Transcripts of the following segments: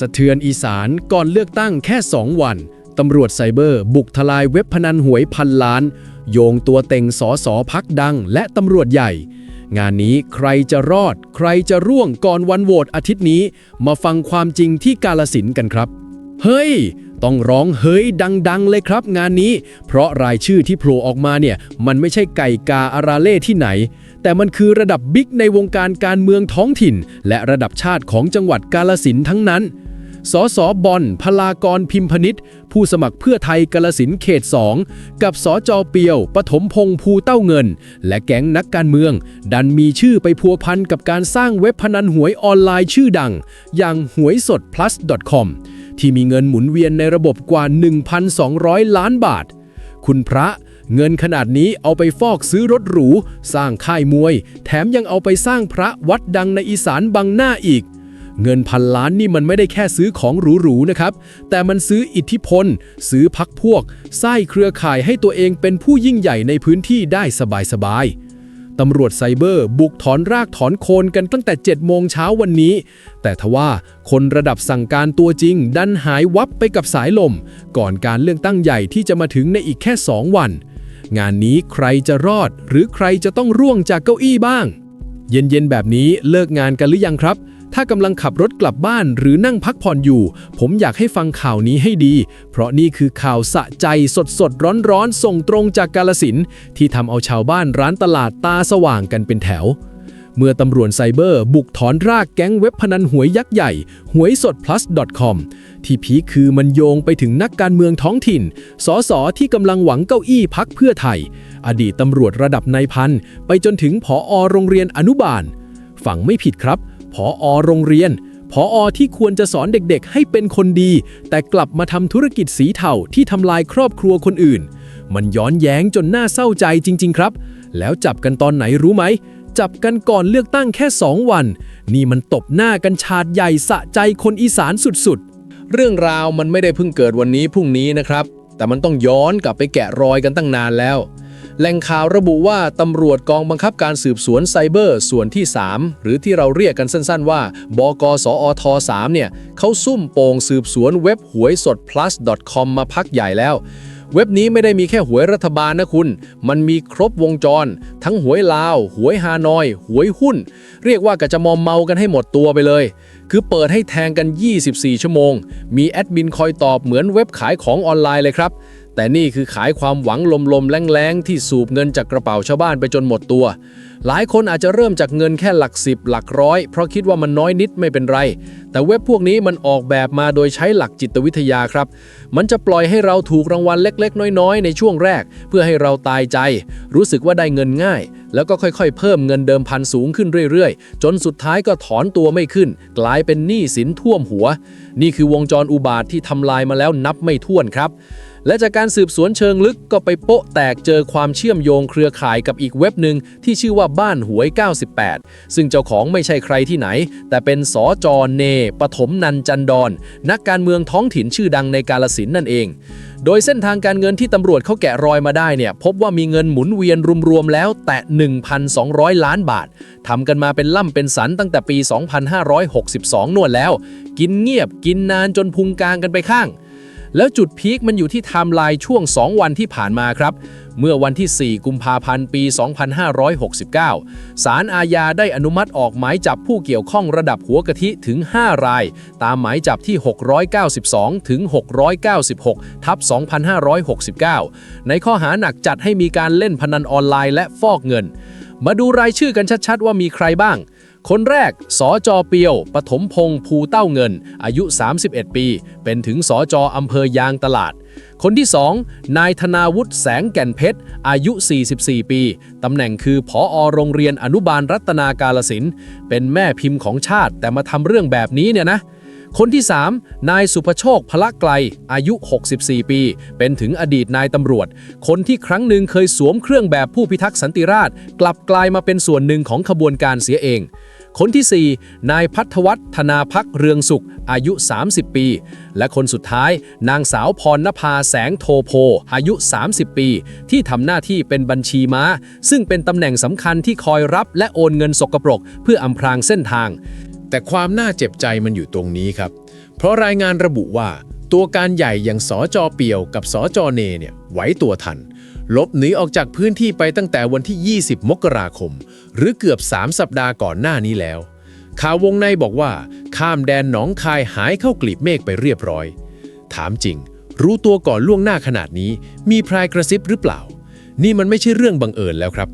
สะเทือนอีสานก่อนเลือกตั้งแค่ 2 วัน ตำรวจไซเบอร์ บุกทลายเว็บพนันหวยพันล้าน โยงตัวเต็งสอสอพักดัง และตำรวจใหญ่ งานนี้ใครจะรอด ใครจะร่วงก่อนวันโหวตอาทิตย์นี้ มาฟังความจริงที่กาลสินกันครับ เฮ้ย ต้องร้องเฮ้ยดัง ๆ เลยครับ งานนี้ เพราะรายชื่อที่โผล่ออกมาเนี่ย มันไม่ใช่ไก่กาอาราเล่ที่ไหนแต่มันคือระดับบิ๊กในวงการการเมืองท้องถิ่น และระดับชาติของจังหวัดกาลสินทั้งนั้น สสบอลพลากรพิมพนิษฐ์ผู้สมัครเพื่อไทยกาลสินเขต 2 กับสจเปียว ปฐมพงษ์ภูเต้าเงิน และแก๊งนักการเมือง ดันมีชื่อไปพัวพันกับการสร้างเว็บพนันหวยออนไลน์ชื่อดัง อย่างหวยสด plus com ที่มีเงินหมุนเวียนในระบบกว่า 1,200 ล้านบาท คุณพระเงินขนาดนี้เอาไปฟอกซื้อรถหรู สร้างค่ายมวย แถมยังเอาไปสร้างพระวัดดังในอีสานบังหน้าอีก เงินพันล้านนี่มันไม่ได้แค่ซื้อของหรูๆนะครับ แต่มันซื้ออิทธิพล ซื้อพักพวกสร้างเครือข่ายให้ตัวเองเป็นผู้ยิ่งใหญ่ในพื้นที่ได้สบายๆตำรวจไซเบอร์บุกถอนรากถอนโคนกันตั้งแต่ 7 โมงเช้าวันนี้ แต่ทว่าคนระดับสั่งการตัวจริง ดันหายวับไปกับสายลม ก่อนการเลือกตั้งใหญ่ที่จะมาถึงในอีกแค่ 2 วัน งานนี้ใครจะรอด หรือใครจะต้องร่วงจากเก้าอี้บ้าง เย็นๆแบบนี้เลิกงานกันหรือยังครับ ถ้ากำลังขับรถกลับบ้านหรือนั่งพักผ่อนอยู่ ผมอยากให้ฟังข่าวนี้ให้ดี เพราะนี่คือข่าวสะใจสดสดร้อนร้อนๆส่งตรงจากกาลสินที่ทำเอาชาวบ้านร้านตลาดตาสว่างกันเป็นแถว เมื่อตำรวจไซเบอร์บุกถอนรากแก๊งเว็บพนันหวยยักษ์ใหญ่หวยสด plus com ที่พีคคือมันโยงไปถึงนักการเมืองท้องถิ่น สสที่กำลังหวังเก้าอี้พักเพื่อไทย อดีตตำรวจระดับนายพัน ไปจนถึงผออโรงเรียนอนุบาล ฝังไม่ผิดครับ ผออโรงเรียนผออที่ควรจะสอนเด็กๆ ให้เป็นคนดี แต่กลับมาทำธุรกิจสีเทาที่ทำลายครอบครัวคนอื่น มันย้อนแย้งจนน่าเศร้าใจจริง ๆ ครับ แล้วจับกันตอนไหนรู้ไหม จับกันก่อนเลือกตั้งแค่ 2 วัน นี่มันตบหน้ากันชาดใหญ่สะใจคนอีสานสุดๆ เรื่องราวมันไม่ได้เพิ่งเกิดวันนี้พรุ่งนี้นะครับ แต่มันต้องย้อนกลับไปแกะรอยกันตั้งนานแล้ว แหล่งข่าวระบุว่าตำรวจกองบังคับการสืบสวนไซเบอร์ส่วนที่ 3 หรือที่เราเรียกกันสั้นๆ ว่า บกสอท3เนี่ยเขาซุ่มโป่งสืบสวนเว็บหวยสด plus com มาพักใหญ่แล้ว เว็บนี้ไม่ได้มีแค่หวยรัฐบาลนะคุณ มันมีครบวงจร ทั้งหวยลาว หวยฮานอย หวยหุ้น เรียกว่ากะจะมอมเมากันให้หมดตัวไปเลย คือเปิดให้แทงกัน 24 ชั่วโมง มีแอดมินคอยตอบเหมือนเว็บขายของออนไลน์เลยครับ แต่นี่คือขายความหวังลมๆแรงๆ ที่สูบเงินจากกระเป๋าชาวบ้านไปจนหมดตัว หลายคนอาจจะเริ่มจากเงินแค่หลักสิบหลักร้อย เพราะคิดว่ามันน้อยนิดไม่เป็นไร แต่เว็บพวกนี้มันออกแบบมาโดยใช้หลักจิตวิทยาครับ มันจะปล่อยให้เราถูกรางวัลเล็ก ๆ น้อยๆ ในช่วงแรก เพื่อให้เราตายใจ รู้สึกว่าได้เงินง่าย แล้วก็ค่อยๆ เพิ่มเงินเดิมพันสูงขึ้นเรื่อยๆ จนสุดท้ายก็ถอนตัวไม่ขึ้น กลายเป็นหนี้สินท่วมหัว นี่คือวงจรอุบาทที่ทำลายมาแล้วนับไม่ถ้วนครับ และจากการสืบสวนเชิงลึกก็ไปโปะแตกเจอความเชื่อมโยงเครือข่ายกับอีกเว็บหนึ่งที่ชื่อว่าบ้านหวย 98 ซึ่งเจ้าของไม่ใช่ใครที่ไหน แต่เป็นสอจอเนปฐมนันจันดอนนักการเมืองท้องถิ่นชื่อดังในกาลสินนั่นเอง โดยเส้นทางการเงินที่ตำรวจเขาแกะรอยมาได้เนี่ยพบว่ามีเงินหมุนเวียนรวมๆแล้วแตะ1,200 ล้านบาททำกันมาเป็นล่ำเป็นสันตั้งแต่ปี 2562 นวดแล้ว กินเงียบกินนานจนพุงกลางกันไปข้าง แล้วจุดพีคมันอยู่ที่ไทม์ไลน์ช่วง 2 วันที่ผ่านมาครับ เมื่อวันที่ 4 กุมภาพันธ์ ปี 2569 ศาลอาญาได้อนุมัติออกหมายจับผู้เกี่ยวข้องระดับหัวกะทิถึง 5 ราย ตามหมายจับที่ 692 ถึง 696 ทับ 2569 ในข้อหาหนักจัดให้มีการเล่นพนันออนไลน์และฟอกเงิน มาดูรายชื่อกันชัดๆ ว่ามีใครบ้าง คนแรกสจเปียว ปฐมพงษ์ภูเต้าเงิน อายุ 31 ปี เป็นถึงสจอำเภอยางตลาด คนที่ 2 นายธนาวุฒิแสงแก่นเพชร อายุ 44 ปี ตำแหน่งคือผออโรงเรียนอนุบาลรัตนากาลสิน เป็นแม่พิมพ์ของชาติแต่มาทำเรื่องแบบนี้เนี่ยนะ คนที่ 3 นายสุภโชคพละไกล อายุ 64 ปี เป็นถึงอดีตนายตำรวจ คนที่ครั้งหนึ่งเคยสวมเครื่องแบบผู้พิทักษ์สันติราษฎร์กลับกลายมาเป็นส่วนหนึ่งของขบวนการเสียเอง คนที่ 4 นายพัทวัฒน์ธนาพักเรืองสุข อายุ 30 ปี และคนสุดท้าย นางสาวพรณภาแสงโทโพ อายุ 30 ปี ที่ทำหน้าที่เป็นบัญชีม้า ซึ่งเป็นตำแหน่งสำคัญที่คอยรับและโอนเงินสกปรก เพื่ออำพรางเส้นทาง แต่ความน่าเจ็บใจมันอยู่ตรงนี้ครับ เพราะรายงานระบุว่า ตัวการใหญ่อย่างสอจอเปียวกับสอจอเนเนี่ยไหวตัวทัน ลบหนีออกจากพื้นที่ไปตั้งแต่วันที่ 20 มกราคม หรือเกือบ 3 สัปดาห์ก่อนหน้านี้แล้ว ข่าววงในบอกว่า ข้ามแดนหนองคายหายเข้ากลีบเมฆไปเรียบร้อย ถามจริง รู้ตัวก่อนล่วงหน้าขนาดนี้ มีพรายกระซิบหรือเปล่า นี่มันไม่ใช่เรื่องบังเอิญแล้วครับ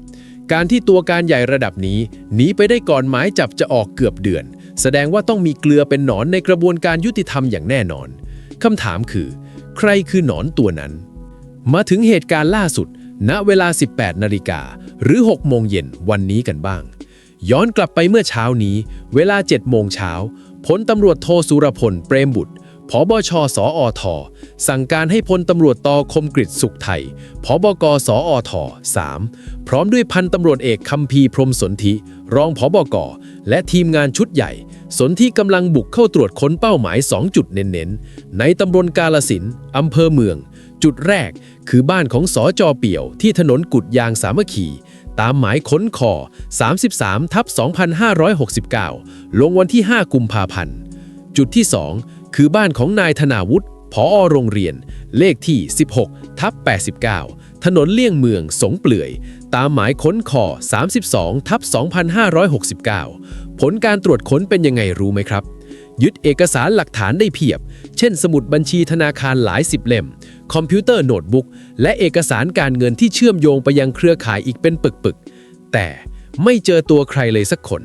การที่ตัวการใหญ่ระดับนี้หนีไปได้ก่อนหมายจับจะออกเกือบเดือน แสดงว่าต้องมีเกลือเป็นหนอนในกระบวนการยุติธรรมอย่างแน่นอน คำถามคือ ใครคือหนอนตัวนั้น มาถึงเหตุการณ์ล่าสุด ณ เวลา 18 นาฬิกาหรือ 6 โมงเย็นวันนี้กันบ้าง ย้อนกลับไปเมื่อเช้านี้ เวลา 7 โมงเช้าพลตำรวจโทสุรพล เปรมบุตรผบชสออทสั่งการให้พลตำรวจตอคมกริสุขไทยผบกสออท3พร้อมด้วยพันตำรวจเอกคำพีพรหมสนธิ รองผบก และทีมงานชุดใหญ่ สนที่กำลังบุกเข้าตรวจค้นเป้าหมาย 2 จุดเน้นๆ ในตำบลกาลสินอำเภอเมือง จุดแรกคือบ้านของสอจอเปี่ยว ที่ถนนกุดยางสามัคคีตามหมายค้นคอ 33 ทับ 2569 ลงวันที่ 5 กุมภาพันธ์ จุดที่ 2 คือบ้านของนายธนาวุฒิ ผอโรงเรียน เลขที่ 16 ทับ 89 ถนนเลี่ยงเมืองสงเปลือย ตามหมายค้นคอ32 ทับ 2569 ผลการตรวจค้นเป็นยังไงรู้ไหมครับ ยึดเอกสารหลักฐานได้เพียบ เช่น สมุดบัญชีธนาคารหลายสิบเล่ม คอมพิวเตอร์โน้ตบุ๊ก และเอกสารการเงินที่เชื่อมโยงไปยังเครือข่ายอีกเป็นปึกๆ แต่ไม่เจอตัวใครเลยสักคน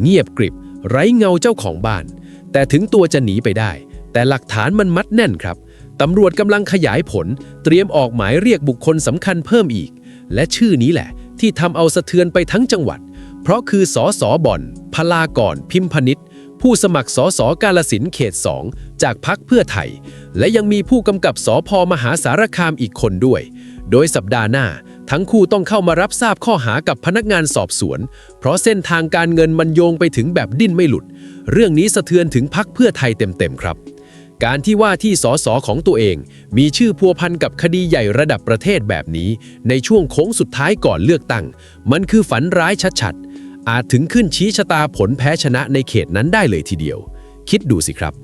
เงียบกริบ ไร้เงาเจ้าของบ้าน แต่ถึงตัวจะหนีไปได้ แต่หลักฐานมันมัดแน่นครับ ตำรวจกำลังขยายผล เตรียมออกหมายเรียกบุคคลสำคัญเพิ่มอีก และชื่อนี้แหละ ที่ทำเอาสะเทือนไปทั้งจังหวัด เพราะคือสอสอบอน พลากร พิมพนิษผู้สมัครสอสอกาลสินเขต 2 จากพักเพื่อไทย และยังมีผู้กำกับสอพอมหาสารคามอีกคนด้วย โดยสัปดาห์หน้า ทั้งคู่ต้องเข้ามารับทราบข้อหากับพนักงานสอบสวน เพราะเส้นทางการเงินมันโยงไปถึงแบบดิ้นไม่หลุด เรื่องนี้สะเทือนถึงพักเพื่อไทยเต็มๆครับ การที่ว่าที่สสของตัวเอง มีชื่อพัวพันกับคดีใหญ่ระดับประเทศแบบนี้ ในช่วงโค้งสุดท้ายก่อนเลือกตั้ง มันคือฝันร้ายชัดๆ อาจถึงขึ้นชี้ชะตาผลแพ้ชนะในเขตนั้นได้เลยทีเดียว คิดดูสิครับ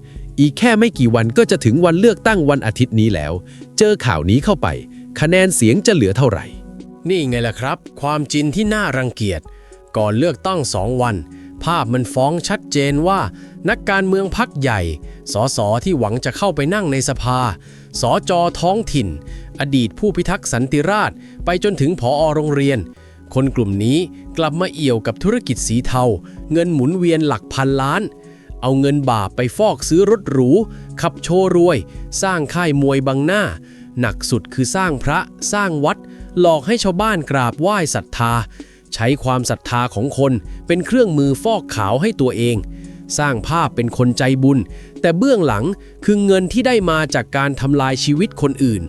อีกแค่ไม่กี่วันก็จะถึงวันเลือกตั้งวันอาทิตย์นี้แล้ว เจอข่าวนี้เข้าไป คะแนนเสียงจะเหลือเท่าไหร่ นี่ไงล่ะครับ ความจริงที่น่ารังเกียจ ก่อนเลือกตั้งสองวัน ภาพมันฟ้องชัดเจนว่า นักการเมืองพักใหญ่ สสที่หวังจะเข้าไปนั่งในสภา สจท้องถิ่น อดีตผู้พิทักษ์สันติราษฎไปจนถึงผอโรงเรียน คนกลุ่มนี้กลับมาเอี่ยวกับธุรกิจสีเทา เงินหมุนเวียนหลักพันล้าน เอาเงินบาปไปฟอกซื้อรถหรู ขับโชว์รวย สร้างค่ายมวยบังหน้า หนักสุดคือสร้างพระ สร้างวัด หลอกให้ชาวบ้านกราบไหว้ศรัทธา ใช้ความศรัทธาของคนเป็นเครื่องมือฟอกขาวให้ตัวเอง สร้างภาพเป็นคนใจบุญ แต่เบื้องหลังคือเงินที่ได้มาจากการทำลายชีวิตคนอื่น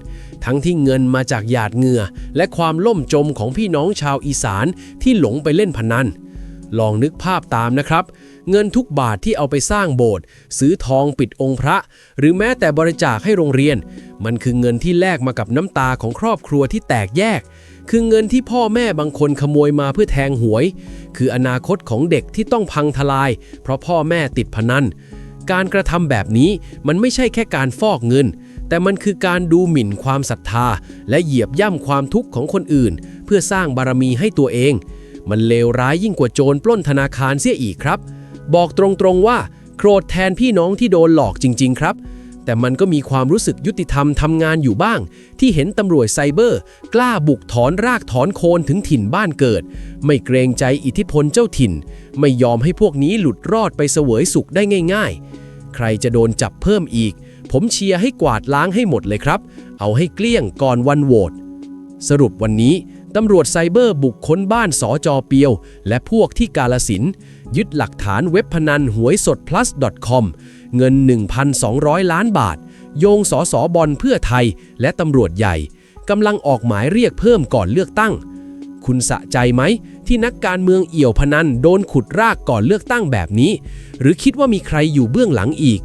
ทั้งที่เงินมาจากหยาดเหงื่อ และความล่มจมของพี่น้องชาวอีสานที่หลงไปเล่นพนันลองนึกภาพตามนะครับ เงินทุกบาทที่เอาไปสร้างโบสถ์ซื้อทองปิดองค์พระ หรือแม้แต่บริจาคให้โรงเรียน มันคือเงินที่แลกมากับน้ำตาของครอบครัวที่แตกแยก คือเงินที่พ่อแม่บางคนขโมยมาเพื่อแทงหวย คืออนาคตของเด็กที่ต้องพังทลาย เพราะพ่อแม่ติดพนันการกระทำแบบนี้มันไม่ใช่แค่การฟอกเงิน แต่มันคือการดูหมิ่นความศรัทธา และเหยียบย่ำความทุกข์ของคนอื่น เพื่อสร้างบารมีให้ตัวเอง มันเลวร้ายยิ่งกว่าโจรปล้นธนาคารเสียอีกครับ บอกตรงๆว่า โกรธแทนพี่น้องที่โดนหลอกจริง ๆ ครับ แต่มันก็มีความรู้สึกยุติธรรมทำงานอยู่บ้าง ที่เห็นตำรวจไซเบอร์ กล้าบุกถอนรากถอนโคนถึงถิ่นบ้านเกิด ไม่เกรงใจอิทธิพลเจ้าถิ่น ไม่ยอมให้พวกนี้หลุดรอดไปเสวยสุขได้ง่าย ๆ ใครจะโดนจับเพิ่มอีก ผมเชียร์ให้กวาดล้างให้หมดเลยครับ เอาให้เกลี้ยงก่อนวันโหวตสรุปวันนี้ตำรวจไซเบอร์บุกค้นบ้านสอจอเปียว และพวกที่กาลสิน ยึดหลักฐานเว็บพนันหวยสด plus com เงิน 1,200 ล้านบาท โยงสอสอบอลเพื่อไทยและตำรวจใหญ่กำลังออกหมายเรียกเพิ่มก่อนเลือกตั้ง คุณสะใจไหม ที่นักการเมืองเอี่ยวพนันโดนขุดรากก่อนเลือกตั้งแบบนี้ หรือคิดว่ามีใครอยู่เบื้องหลังอีก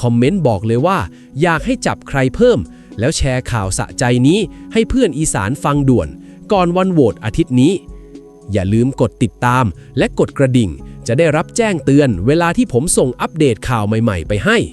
คอมเมนต์บอกเลยว่า อยากให้จับใครเพิ่ม แล้วแชร์ข่าวสะใจนี้ให้เพื่อนอีสานฟังด่วน ก่อนวันโหวตอาทิตย์นี้ อย่าลืมกดติดตามและกดกระดิ่ง จะได้รับแจ้งเตือนเวลาที่ผมส่งอัปเดตข่าวใหม่ ๆ ไปให้